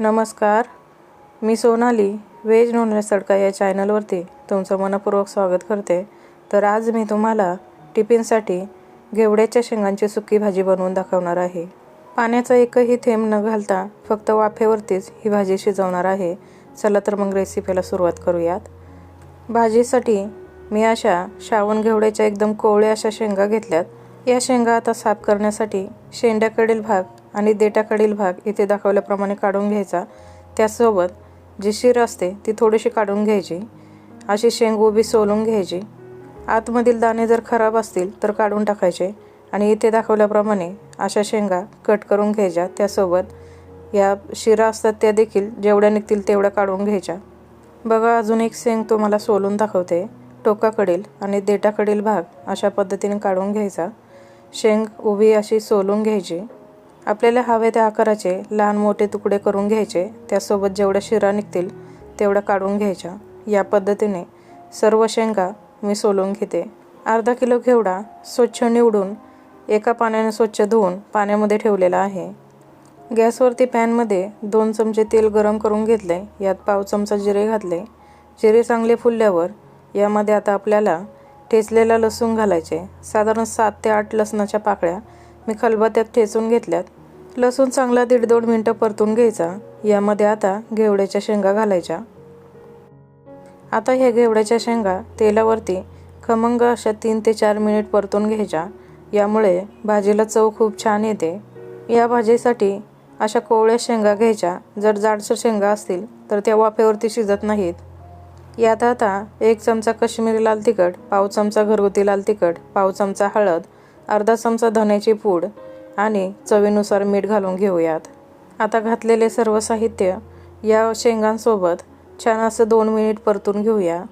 नमस्कार. मी Sonali veg non veg तडका या चॅनलवरती तुमचं मनपूर्वक स्वागत करते. तर आज मी तुम्हाला टिफिनसाठी घेवड्याच्या शेंगांची सुकी भाजी बनवून दाखवणार आहे. पाण्याचा एकही थेंब न घालता फक्त वाफेवरतीच ही भाजी शिजवणार आहे. चला तर मग रेसिपीला सुरुवात करूयात. भाजीसाठी मी अशा श्रावण घेवड्याच्या एकदम कोवळ्या अशा शेंगा घेतल्यात. या शेंगा आता साफ करण्यासाठी शेंड्याकडील भाग आणि देठाकडील भाग इथे दाखवल्याप्रमाणे काढून घ्यायचा. त्यासोबत जी शिर असते ती थोडीशी काढून घ्यायची. अशी शेंग उभी सोलून घ्यायची. आतमधील दाणे जर खराब असतील तर काढून टाकायचे आणि इथे दाखवल्याप्रमाणे अशा शेंगा कट करून घ्यायच्या. त्यासोबत या शिरा असतात त्या देखील जेवढ्या निघतील तेवढ्या काढून घ्यायच्या. बघा अजून एक शेंग तुम्हाला सोलून दाखवते. टोकाकडील आणि देटाकडील भाग अशा पद्धतीने काढून घ्यायचा. शेंग उभी अशी सोलून घ्यायची. आपल्याला हवे त्या आकाराचे लहान मोठे तुकडे करून घ्यायचे. त्यासोबत जेवढ्या शिरा निघतील तेवढ्या काढून घ्यायच्या. या पद्धतीने सर्व शेंगा मी सोलून घेते. अर्धा किलो घेवडा स्वच्छ निवडून एका पाण्याने स्वच्छ धुवून पाण्यामध्ये ठेवलेला आहे. गॅसवरती पॅनमध्ये दोन चमचे तेल गरम करून घेतले. यात पाव चमचा जिरे घातले. जिरे चांगले फुलल्यावर यामध्ये आता आपल्याला ठेचलेला लसूण घालायचे. साधारण सात ते आठ लसणाच्या पाकळ्या मी खलबत्त्यात ठेचून घेतल्यात. लसूण चांगला दीड दोन मिनटं परतून घ्यायचा. यामध्ये आता घेवड्याच्या शेंगा घालायच्या. आता ह्या घेवड्याच्या शेंगा तेलावरती खमंग अशा तीन ते चार मिनिट परतून घ्यायच्या. यामुळे भाजीला चव खूप छान येते. या भाजीसाठी अशा कोवळ्या शेंगा घ्यायच्या. जर जाडसर शेंगा असतील तर त्या वाफेवरती शिजत नाहीत. यात आता एक चमचा कश्मीरी लाल तिखट पाव चमचा घरगुती लाल तिखट पाव चमचा हळद अर्धा चमचा धण्याची पूड आणि चवीनुसार मीठ घालून घेऊयात. आता घातलेले सर्व साहित्य या शेंगांसोबत छान असं दोन मिनिट परतून घेऊया.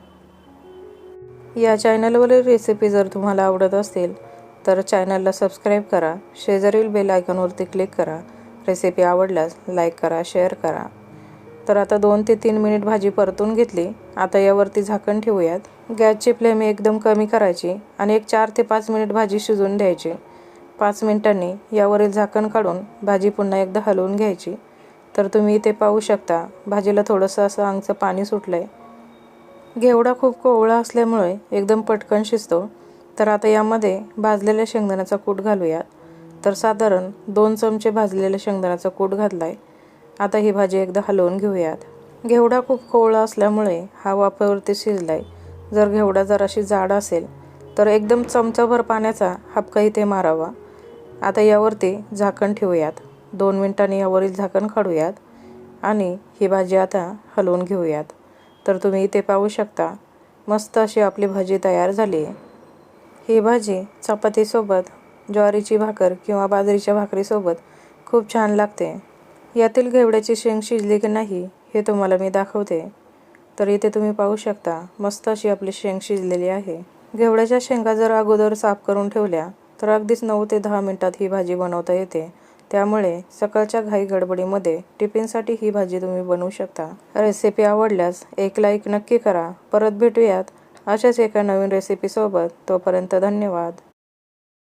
या चॅनलवरील रेसिपी जर तुम्हाला आवडत असतील तर चॅनलला सबस्क्राईब करा. शेजारील बेल आयकॉनवरती क्लिक करा. रेसिपी आवडल्यास लाईक करा शेअर करा. तर आता दोन ते तीन मिनिट भाजी परतून घेतली. आता यावरती झाकण ठेवूयात. गॅसची फ्लेम एकदम कमी करायची आणि एक चार ते पाच मिनिट भाजी शिजवून द्यायची. पाच मिनिटांनी यावरील झाकण काढून भाजी पुन्हा एकदा हलवून घ्यायची. तर तुम्ही इथे पाहू शकता भाजीला थोडंसं असं अंगचं पाणी सुटलं आहे घेवडा खूप कोवळा असल्यामुळे एकदम पटकन शिजतो. तर आता यामध्ये भाजलेल्या शेंगदाण्याचा कूट घालूयात. तर साधारण दोन चमचे भाजलेल्या शेंगदाण्याचा कूट घातला आहे आता ही भाजी एकदा हलवून घेऊयात. घेवडा खूप कोवळा असल्यामुळे हा वाफेवरती शिजला आहे जर घेवडा जराशी जाड असेल तर एकदम चमचाभर पाण्याचा हापका इथे मारावा. आता यावरती झाकण ठेवूयात. दोन मिनटांनी यावरील झाकण काढूयात आणि ही भाजी आता हलवून घेऊयात. तर तुम्ही इथे पाहू शकता मस्त अशी आपली भाजी तयार झाली आहे. ही भाजी चपातीसोबत ज्वारीची भाकर किंवा बाजरीच्या भाकरीसोबत खूप छान लागते. यातील घेवड्याची शेंग शिजली की नाही हे तुम्हाला मी दाखवते. तर इथे तुम्ही पाहू शकता मस्त अशी आपली शेंग शिजलेली आहे. घेवड्याच्या शेंगा जर अगोदर साफ करून ठेवल्या तर अगदीच नऊ ते दहा मिनटात ही भाजी बनवता येते. त्यामुळे सकाळच्या घाई गडबडीमध्ये टिफिनसाठी ही भाजी तुम्ही बनवू शकता. रेसिपी आवडल्यास एक लाईक नक्की करा. परत भेटूयात अशाच एका नवीन रेसिपीसोबत तोपर्यंत धन्यवाद.